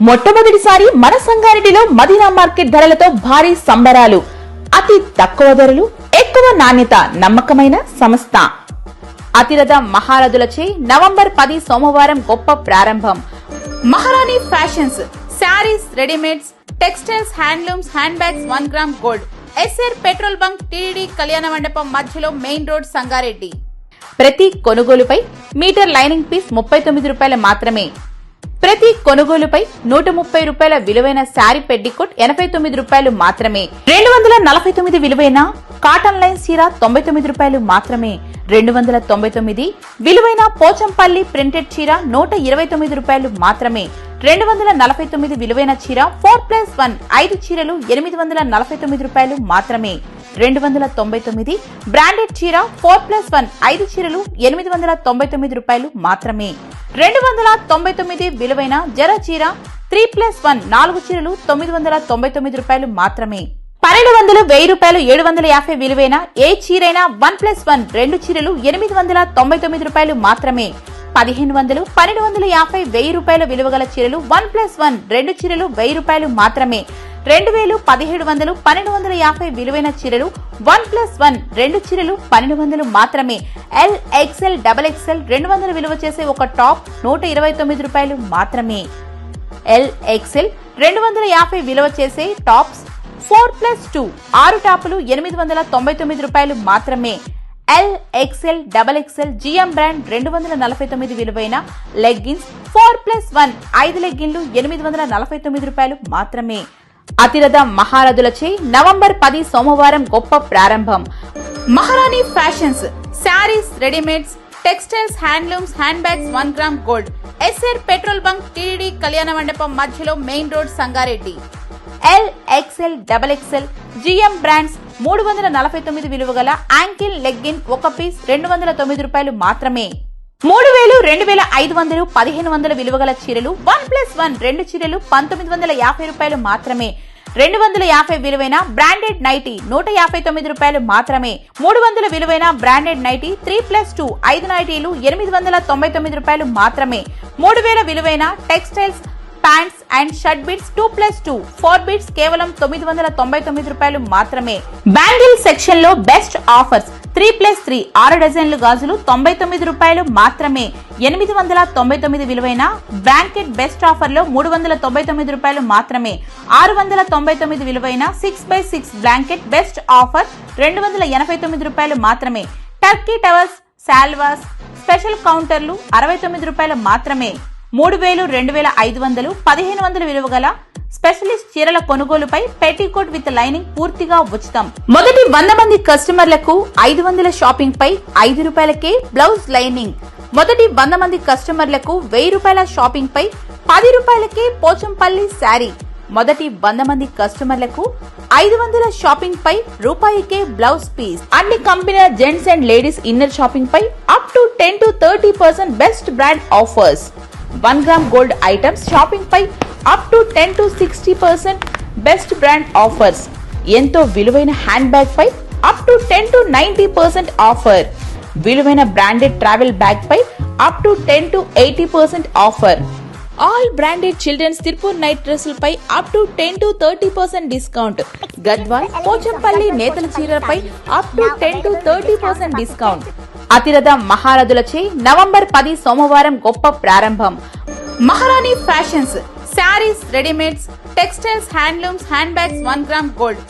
మొట్టమొదటిసారి మన సంగారెడ్డిలో మదీనా మార్కెట్ ధరలతో భారీ సంబరాలు. అతి తక్కువ ధరలు ఎక్కువ నాణ్యత నమ్మకమైన సంస్థ. అతిరథ మహారథులచే నవంబర్ పది సోమవారం గొప్ప ప్రారంభం. Maharani fashions sarees readymades textiles handlooms hand bags one gram gold. S R petrol bunk T D కళ్యాణ మండపం మధ్యలో మెయిన్ రోడ్ సంగారెడ్డి. ప్రతి కొనుగోలుపై మీటర్ లైనింగ్ పీస్ ముప్పై తొమ్మిది రూపాయలు మాత్రమే. ప్రతి కొనుగోలుపై నూట ముప్పై రూపాయల విలువైన శారీ పెడ్డికోట్ ఎనభై తొమ్మిది రూపాయలు మాత్రమే. రెండు వందల నలభై తొమ్మిది విలువైన కాటన్ లైన్ చీర తొంభై తొమ్మిది రూపాయలు మాత్రమే. రెండు వందల తొంభై తొమ్మిది విలువైన పోచంపల్లి ప్రింటెడ్ చీర నూట ఇరవై తొమ్మిది రూపాయలు మాత్రమే. రెండు వందల నలభై తొమ్మిది విలువైన చీర ఫోర్ ప్లస్ వన్ ఐదు చీరలు ఎనిమిది వందల నలభై తొమ్మిది రూపాయలు మాత్రమే. రెండు వందల తొంభై తొమ్మిది. బ్రాండెడ్ చీర ఫోర్ ప్లస్ వన్ ఐదు చీరలు ఎనిమిది వందల తొంభై తొమ్మిది రూపాయలు మాత్రమే. రెండు వందల తొంభై తొమ్మిది విలువైన జర చీర త్రీ ప్లస్ వన్ నాలుగు చీరలు తొమ్మిది వందల తొంభై తొమ్మిది రూపాయలు మాత్రమే. పన్నెండు వందలు వెయ్యి రూపాయలు ఏడు వందల యాభై విలువైన ఏ చీరైనా వన్ ప్లస్ వన్ రెండు చీరలు ఎనిమిది వందల తొంభై తొమ్మిది రూపాయలు మాత్రమే. పదిహేను వందలు పన్నెండు వందల యాభై వెయ్యి రూపాయల విలువ గల చీరలు వన్ ప్లస్ వన్ రెండు చీరలు వెయ్యి రూపాయలు మాత్రమే. రెండు వేలు పదిహేడు వందలు పన్నెండు వందల యాభై విలువైన చీరలు వన్ ప్లస్ వన్ రెండు చీరలు పన్నెండు వందలు మాత్రమే. ఎల్ ఎక్స్ఎల్ డబల్ ఎక్స్ఎల్ రెండు వందలు విలువ చేసే ఒక టాప్ నూట ఇరవై తొమ్మిది రూపాయలు మాత్రమే. ఎల్ ఎక్స్ఎల్ రెండు వందల యాభై విలువ చేసే టాప్స్ ఫోర్ ప్లస్ టూ ఆరు టాపులు ఎనిమిది వందల తొంభై తొమ్మిది రూపాయలు మాత్రమే. L XL double XL GM brand రెండు వందల నలభై తొమ్మిది విలువైన లెగ్గిన్స్ ఫోర్ ప్లస్ వన్ ఐదు లెగ్గిన్లు ఎనిమిది వందల నలభై తొమ్మిది రూపాయలు మాత్రమే. అతిరథ మహారథులచే నవంబర్ పది సోమవారం గొప్ప ప్రారంభం. Maharani fashions sarees readymades textiles handlooms hand bags one gram gold. S R petrol bunk T D కళ్యాణ మండపం మధ్యలో main road Sangareddy. L XL double XL GM brands మూడు వందల నలభై తొమ్మిది విలువ గల యాంకిల్ లెగ్గిన్ ఒక పీస్ రెండు వందల తొమ్మిది రూపాయలు మాత్రమే. మూడు వేలు రెండు వేల ఐదు వందలు పదిహేను వందల విలువ గల చీరలు వన్ ప్లస్ వన్ రెండు చీరలు పంతొమ్మిది వందల యాభై రూపాయలు మాత్రమే. రెండు వందల యాభై విలువైన బ్రాండెడ్ నైటీ నూట యాభై తొమ్మిది రూపాయలు మాత్రమే. మూడు వందల విలువైన branded nighty three plus two ఐదు నైటీలు ఎనిమిది వందల తొంభై తొమ్మిది రూపాయలు మాత్రమే. మూడు వేల విలువైన textiles pants and shirt bits two plus two four bits కేవలం తొమ్మిది వందల తొంభై తొమ్మిది రూపాయలు మాత్రమే. బ్యాంగిల్ సెక్షన్లో best offers. Three plus three ఆరు డజన్లు గాజులు తొంభై తొమ్మిది రూపాయలు మాత్రమే. ఎనిమిది వందల తొంభై తొమ్మిది విలువైన బ్లాంకెట్ బెస్ట్ ఆఫర్లో మూడు వందల తొంభై తొమ్మిది రూపాయలు మాత్రమే. ఆరు వందల తొంభై తొమ్మిది విలువైన six by six blanket best offer రెండు వందల ఎనభై తొమ్మిది రూపాయలు మాత్రమే. టర్కీ టవర్స్ శాల్వాస్ స్పెషల్ కౌంటర్లు అరవై తొమ్మిది రూపాయలు మాత్రమే. మూడు వేలు రెండు వేల ఐదు వందలు పదిహేను వందల విలువ గల స్పెషలిస్ట్ చీరల కొనుగోలుపై పెట్టికోట్ విత్ లైనింగ్ పూర్తిగా ఉచితం. మొదటి వంద మంది కస్టమర్లకు ఐదు వందల షాపింగ్ పై ఐదు రూపాయలకే బ్లౌజ్ లైనింగ్. మొదటి వంద మంది కస్టమర్లకు వెయ్యి రూపాయల షాపింగ్ పై పది రూపాయలకే పోచంపల్లి శారీ. మొదటి వంద మంది కస్టమర్లకు ఐదు వందల షాపింగ్ పై రూపాయికే బ్లౌజ్ పీస్. అన్ని కంపెనీల gents and ladies inner shopping pi up to ten to thirty percent best brand offers. One gram gold items shopping pi up to ten to sixty percent best brand offers ఎంతో విలువైన hand bag pi up to ten to ninety percent offer విలువైన branded travel bag pi up to ten to eighty percent offer all branded children's Tirupur night డ్రెస్సులపై up to ten to thirty percent discount Gadwal Pochampalli నేతల చీరలపై up to ten to thirty percent discount అతిరథ మహారథులచే November పది సోమవారం గొప్ప ప్రారంభం. Maharani fashions saris readymades textiles handlooms hand bags one gram gold